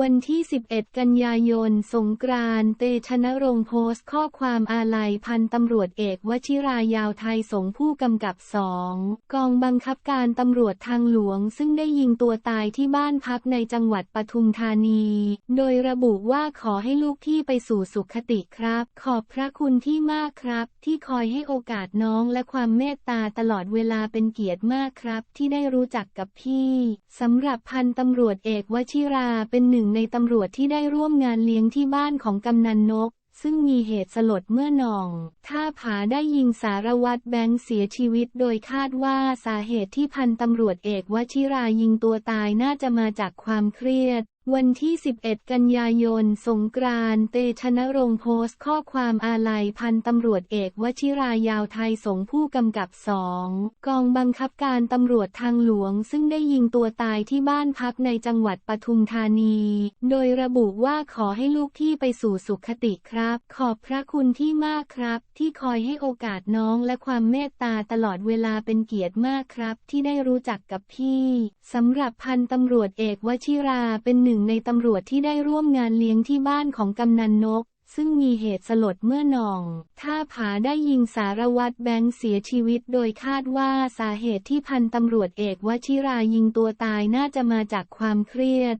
วันที่ 11 กันยายน สงกรานต์เตชะนรงโพสต์ข้อความอาลัยพันตำรวจเอกวชิรายาวไทยสงผู้กำกับสองกองบังคับการตำรวจทางหลวง ซึ่งได้ยิงตัวตายที่บ้านพักในจังหวัดปทุมธานี โดยระบุว่าขอให้ลูกที่ไปสู่สุขติครับ ขอบพระคุณที่มากครับ ที่คอยให้โอกาสน้องและความเมตตาตลอดเวลาเป็นเกียรติมากครับ ที่ได้รู้จักกับพี่สำหรับพันตำรวจเอกวชิราเป็นหนึ่งในตำรวจที่ได้ร่วมงานเลี้ยงที่บ้านของกำนันนก ซึ่งมีเหตุสลดเมื่อหนอง ท่าผาได้ยิงสารวัตรแบงค์เสียชีวิตโดยคาดว่าสาเหตุที่พันตำรวจเอกวชิรายิงตัวตายน่าจะมาจากความเครียด วันที่ 11 กันยายน สงกรานต์เตชะนรงโพสต์ข้อความอาลัยพันตำรวจเอกวชิรายาวไทยสงผู้กำกับสองกองบังคับการตำรวจทางหลวง ซึ่งได้ยิงตัวตายที่บ้านพักในจังหวัดปทุมธานี โดยระบุว่าขอให้ลูกที่ไปสู่สุขติครับ ขอบพระคุณที่มากครับ ที่คอยให้โอกาสน้องและความเมตตาตลอดเวลาเป็นเกียรติมากครับ ที่ได้รู้จักกับพี่สำหรับพันตำรวจเอกวชิราเป็นหนึ่งนึ่งในตำรวจที่ได้ร่วมงานเลี้ยงที่บ้านของกำนันนก ซึ่งมีเหตุสลดเมื่อหนอง ท่าผาได้ยิงสารวัตรแบงค์เสียชีวิตโดยคาดว่าสาเหตุที่พันตำรวจเอกวชิรายิงตัวตายน่าจะมาจากความเครียด